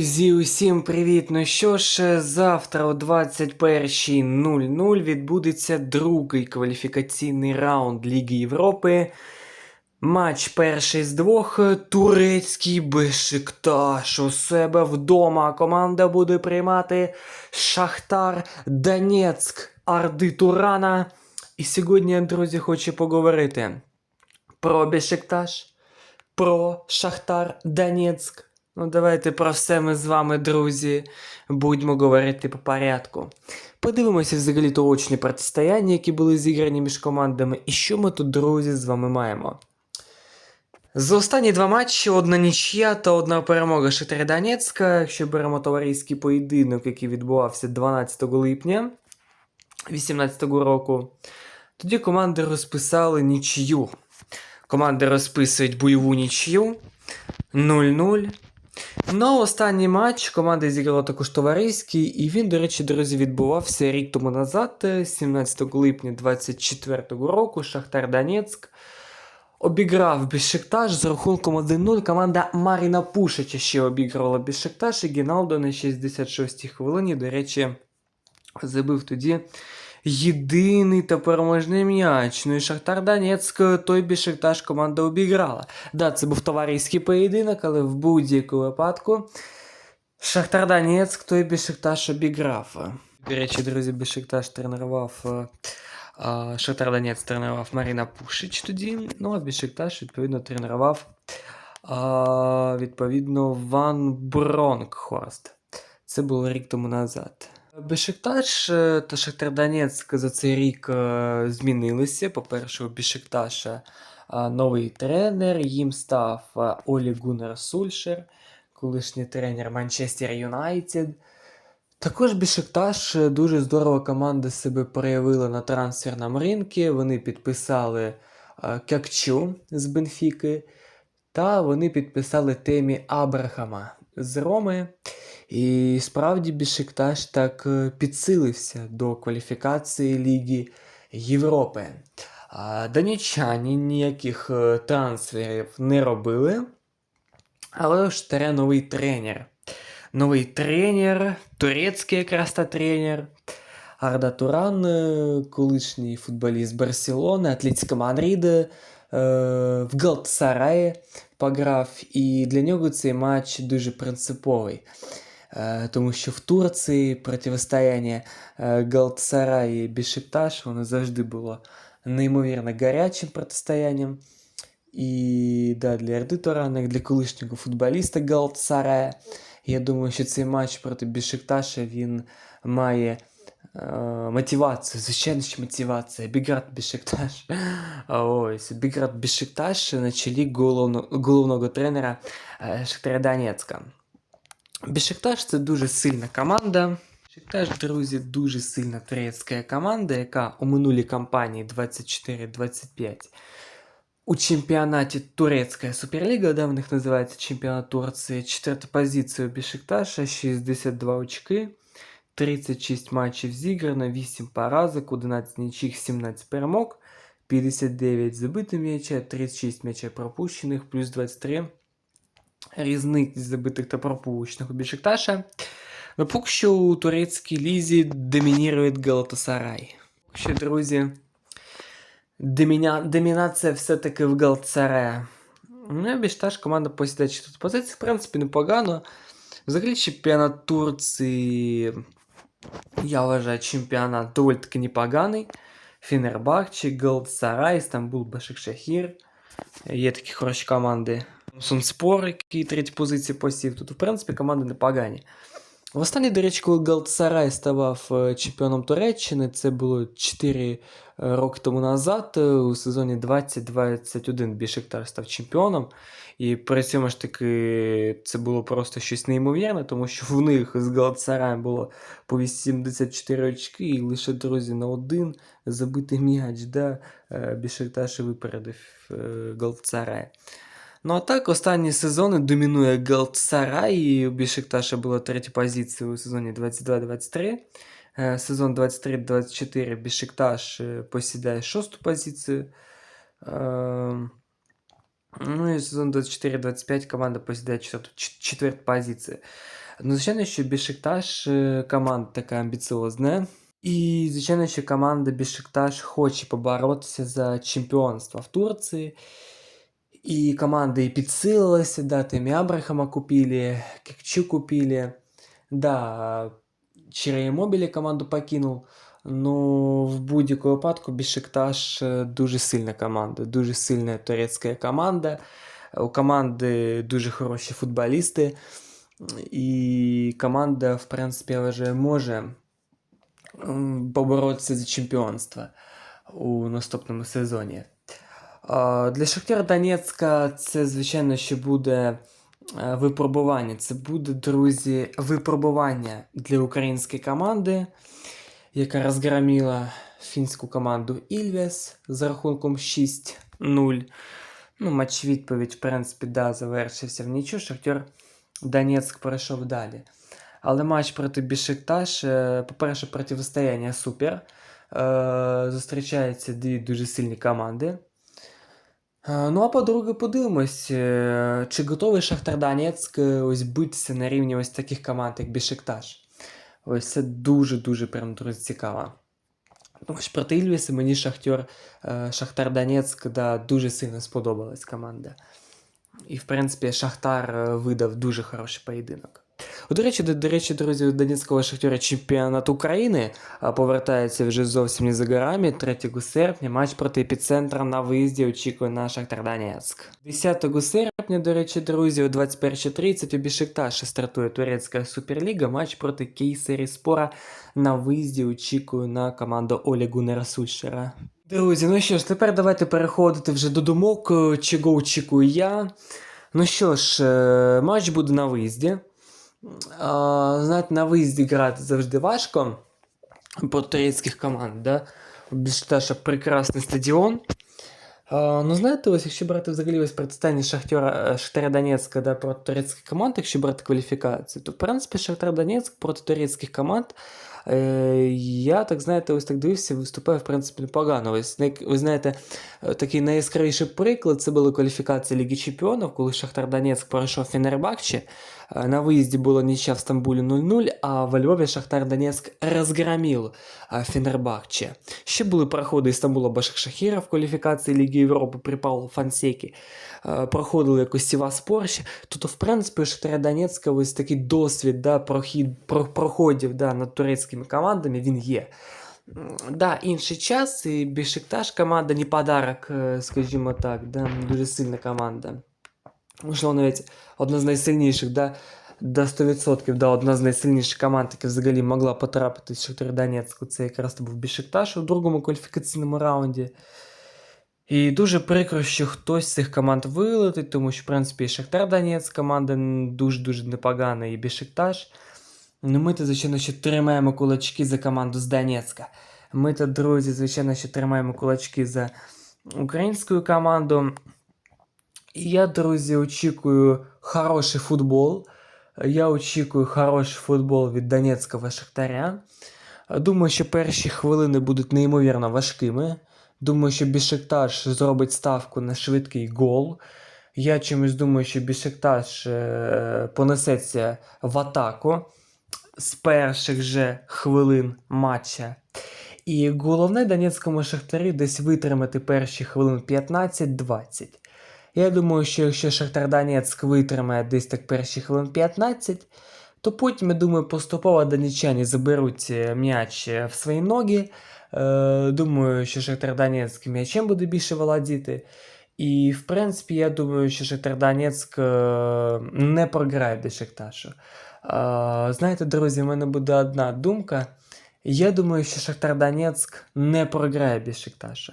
Друзі, усім привіт! Ну що ж, завтра о 21.00 відбудеться другий кваліфікаційний раунд Ліги Європи. Матч перший з двох. Турецький Бешикташ у себе вдома. Команда буде приймати Шахтар Донецьк Арди Турана. І сьогодні, друзі, хочу поговорити про Бешикташ, про Шахтар Донецьк. Ну, давайте про все ми з вами, друзі, будемо говорити по порядку. Подивимося взагалі то очні протистояння, які були зіграні між командами, і що ми тут, друзі, з вами маємо. За останні два матчі одна нічия та одна перемога Шахтаря Донецька, якщо беремо товариський поєдинок, який відбувався 12 липня 2018 року, тоді команди розписали нічию. Команди розписують бойову нічию 0-0. Ну, останній матч команда зіграла також товариський, і він, до речі, друзі, відбувався рік тому назад, 17 липня 2024 року. Шахтар Донецьк обіграв Бешикташ з рахунком 1-0. Команда Маріна Пушича ще обіграла Бешикташ, і Гіналдо на 66-й хвилині, до речі, забив тоді єдиний та переможний м'яч. Ну і Шахтар Донецьк, той Бешикташ команда обіграла. Да, це був товариський поєдинок, але в будь-якому випадку Шахтар Донецьк, той Бешикташ обіграв. До речі, друзі, Бешикташ тренував. е, Шахтар Донецьк тренував Маріна Пушич тоді. Ну, а Бешикташ, відповідно, тренував відповідно Ван Бронкхорст. Це було рік тому назад. Бешикташ е, та Шахтар Донецьк за цей рік е, змінилися. По-перше, у Бешикташа е, новий тренер, їм став Олі Гуннер Сульшер, колишній тренер Манчестер Юнайтед. Також Бешикташ е, дуже здорово команда себе проявила на трансферному ринку. Вони підписали Кякчу з Бенфіки, та вони підписали Темі Абрахама з Роми. І справді Бішикташ так е, підсилився до кваліфікації Ліги Європи. А Донеччані ніяких е, трансферів не робили. Але ж тере новий тренер. Новий тренер, турецький якраз та тренер. Арда Туран, е, колишній футболіст Барселони, Атлетико Мадрида, в Галтсараї пограв. І для нього цей матч дуже принциповий. Е, Тому що в Турції протистояння е, Галтсарай і Бешикташ воно завжди було неймовірно гарячим протистоянням. І да, для Ерди Турана, як для колишнього футболіста Галтсарая, я думаю, що цей матч проти Бешикташа він має е, мотивацію, звичайно, що мотивація. Біград Бешикташ. А Ось, Біград Бешикташ на чолі головно, головного тренера е, Шахтаря Донецька. Бешикташ це дуже сильна команда. Бешикташ, друзі, дуже сильна турецька команда, яка у минулій кампанії 24-25 у чемпіонаті Турецька Суперліга, да, в них називається чемпіонат Турції. Четверта позиція у Бешикташа, 62 очки, 36 матчів зіграно, 8 поразок, 11 нічих, 17 перемог, 59 забитих м'яча, 36 м'яча пропущених, плюс 23 різниць забитих та пропущених у Бешикташа. Но поки що у турецькій лізі домінірує Галатасарай. Поки що, друзі, доміня... домінація все-таки в Галатасарая. Ну, і Бешташ команда посідає четверту позицію, в принципі, непогано. Взагалі, чемпіонат Турції, я вважаю, чемпіонат доволі таки непоганий. Фінербахче, Галатасарай, Стамбул, Башикшахір. Є такі хороші команди. Сунспор, який третю позицію посів. Тут, в принципі, команди непогані. Востаннє, до речі, коли Галатасарай ставав е, чемпіоном Туреччини, це було 4 роки тому назад, е, у сезоні 2021 Бішиктар став чемпіоном. І при цьому ж таки це було просто щось неймовірне, тому що в них з Галатасараєм було по 84 очки, і лише друзі на один забитий м'яч, да, Бішикташ випередив Галатасарай. Ну а так, останні сезони домінує Галатасарай, і у Бішикташа була третя позиція у сезоні 22-23. Е, Сезон 23-24 Бішикташ е, посідає шосту позицію. Е, Ну і сезон 24-25 команда посідає четверту, ч- четверту позицію. Ну, звичайно, що Бешикташ е, команда така амбіціозна. І, звичайно, що команда Бешикташ хоче поборотися за чемпіонство в Турції. И команда и підсилилась, да, там и Абрахама купили, Кикчу купили. Да, Чирея Мобілі команду покинув. Ну, в будь-якому випадку Бішикташ е, дуже сильна команда, дуже сильна турецька команда. У команди дуже хороші футболісти. І команда, в принципі, я вважаю, може м, поборотися за чемпіонство у наступному сезоні. Для Шахтера Донецька це, звичайно, що буде е, випробування. Це буде, друзі, випробування для української команди, яка розгромила фінську команду Ільвес з рахунком 6-0. Ну, матч відповідь, в принципі, да, завершився в нічого. Шахтер Донецьк пройшов далі. Але матч проти Бішикташ, е, по-перше, протистояння супер. Е, Зустрічаються дві дуже сильні команди. Ну, а по-друге, подивимось, е, чи готовий Шахтар Донецьк е, ось битися на рівні ось таких команд, як Бішикташ. Ось це дуже-дуже прям друзі цікаво. Тому що проти Ільвіса мені Шахтер, е, Шахтар Донецьк да, дуже сильно сподобалась команда. І, в принципі, Шахтар е, видав дуже хороший поєдинок. До речі, до, до речі, друзі, у Донецького Шахтера чемпіонат України повертається вже зовсім не за горами. 3 серпня матч проти епіцентра на виїзді очікує на Шахтар Донецьк. 10 серпня, до речі, друзі, о 21.30 у Бішикташі стартує турецька суперліга. Матч проти Кейсері Спора на виїзді очікує на команду Олі Гуннера Сульшера. Друзі, ну що ж, тепер давайте переходити вже до думок, е, чого очікую я. Ну що ж, е, матч буде на виїзді. Знаєте, на виїзді грати завжди важко проти турецьких команд, да? Бешташа прекрасний стадіон. Ну, знаєте, ось якщо брати взагалі ось представлення Шахтера, Шахтаря Донецька да, проти турецьких команд, якщо брати кваліфікацію, то в принципі Шахтар Донецьк проти турецьких команд. Е, я так знаєте, ось так дивився, виступає в принципі непогано. Ось ви знаєте, е, такий найяскравіший приклад це були кваліфікації Ліги Чемпіонів, коли Шахтар Донецьк пройшов Фенербахче. Е, На виїзді було нічия в Стамбулі 0-0, а во Львові Шахтар Донецьк розгромив е, Фенербахче. Ще були проходи Істамбула Башакшахіра в кваліфікації Ліги Європи при Павлу Фансекі. Е, Проходили якось Сіваспорщі. Тобто, в принципі, у Шахтаря Донецька ось такий досвід да, прохід, про, проходів да, над турецькими командами він є. Да, інший час, і Бішикташ команда не подарок, скажімо так, да, дуже сильна команда. Можливо, навіть одна з найсильніших, да, до 100%, да, одна з найсильніших команд, яка взагалі могла потрапити з Шахтаря Донецьку, це якраз то був Бішикташ у другому кваліфікаційному раунді. І дуже прикро, що хтось з цих команд вилетить, тому що, в принципі, і Шахтар Донецьк команда н- дуже-дуже непогана, і Бішикташ. Ну, ми то, звичайно, що тримаємо кулачки за команду з Донецька. Ми то, друзі, звичайно, що тримаємо кулачки за українську команду. Я, друзі, очікую хороший футбол. Я очікую хороший футбол від Донецького Шахтаря. Думаю, що перші хвилини будуть неймовірно важкими. Думаю, що Бішекташ зробить ставку на швидкий гол. Я чомусь думаю, що Бішекташ е, понесеться в атаку з перших же хвилин матча. І головне Донецькому Шахтарі десь витримати перші хвилин 15-20. Я думаю, що якщо Шахтар Донецьк витримає десь так перші хвилин 15, то потім, я думаю, поступово донеччані заберуть е, м'яч е, в свої ноги. Е, думаю, що Шахтар Донецьк м'ячем буде більше володіти. І, в принципі, я думаю, що Шахтар Донецьк не програє Бешикташу. Е, знаєте, друзі, в мене буде одна думка. Я думаю, що Шахтар Донецьк не програє Бешикташу.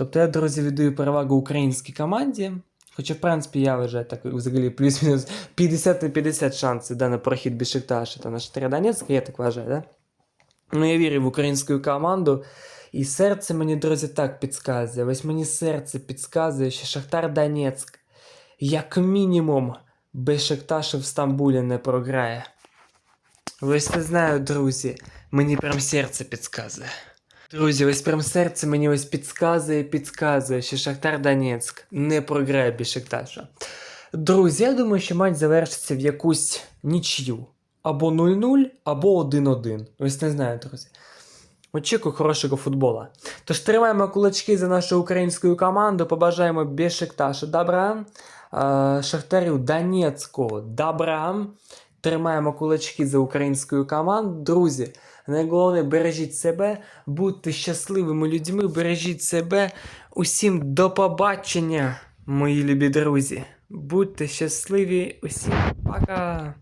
Тобто я, друзі, віддаю перевагу українській команді. Хоча, в принципі, я вважаю так взагалі плюс-мінус 50 на 50 шансів да, на прохід Бешикташа та на Шахтаря Донецька, я так вважаю, да? Ну, я вірю в українську команду. І серце мені, друзі, так підказує. Ось мені серце підказує, що Шахтар Донецьк, як мінімум, Бешикташ в Стамбулі не програє. Ось не знаю, друзі, мені прям серце підказує. Друзі, ось прям серце мені ось підказує, підказує, що Шахтар Донецьк не програє Бешикташа. Друзі, я думаю, що матч завершиться в якусь нічю. або 0-0, або 1-1. Ось не знаю, друзі. Очікую хорошого футбола. Тож тримаємо кулачки за нашу українську команду. Побажаємо Бешикташу добра, Шахтарю Донецьку добра. Тримаємо кулачки за українську команду. Друзі, найголовніше бережіть себе, будьте щасливими людьми, бережіть себе. Усім до побачення, мої любі друзі. Будьте щасливі, усім пока.